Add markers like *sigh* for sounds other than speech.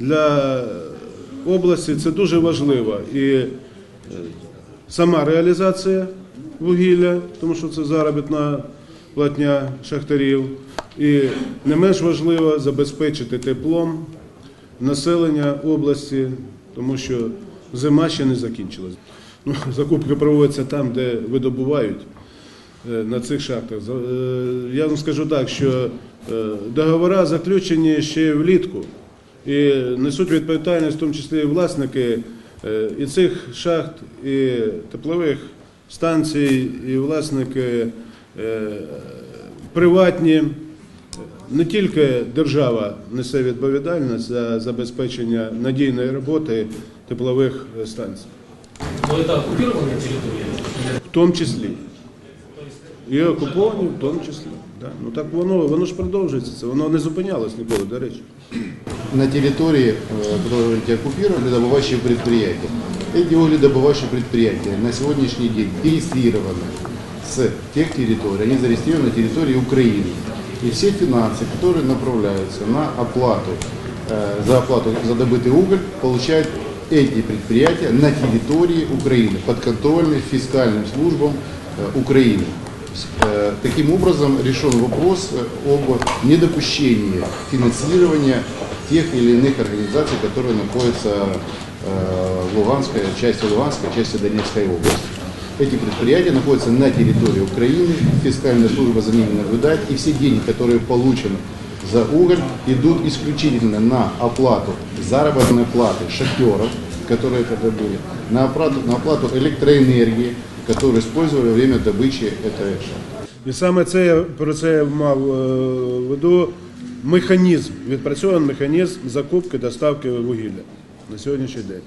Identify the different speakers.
Speaker 1: для області це дуже важливо. І е, сама реалізація вугілля, тому що це заробітна платня шахтарів. І не менш важливо забезпечити теплом населення області, тому що зима ще не закінчилась. Ну, *laughs* закупки проводяться там, де видобувають е, на цих шахтах. Е, Я вам скажу так, що договори заключені ще влітку і несуть відповідальність, в тому числі і власники е, і цих шахт, і теплових станцій, і власники е, приватні. Не тільки держава несе відповідальність за забезпечення надійної роботи теплових станцій, в тому числі. І окуповані, в тому числі. Да. Ну так воно, воно ж продовжується, це воно не зупинялось ніколи, до речі.
Speaker 2: На территории, э, которые вы говорите, оккупированы, добывающие предприятия. Эти угледобывающие предприятия на сегодняшний день перегистрированы с тех территорий, они зарегистрированы на территории Украины. И все финансы, которые направляются на оплату, э, за оплату за добытый уголь, получают эти предприятия на территории Украины, подконтрольные фискальным службам э, Украины. Э, Таким образом решен вопрос э, об недопущении финансирования тех или иных организаций, которые находятся э, в Луганской, части Луганской, части Донецкой области. Эти предприятия находятся на территории Украины, фискальная служба за ними наблюдает, и все деньги, которые получены за уголь, идут исключительно на оплату заработной платы шахтеров, которые это добыли, на оплату, на оплату электроэнергии, которую использовали во время добычи этой шахты.
Speaker 1: І саме це я про це я мав е, в виду механізм, відпрацьований механізм закупки доставки вугілля на сьогоднішній день.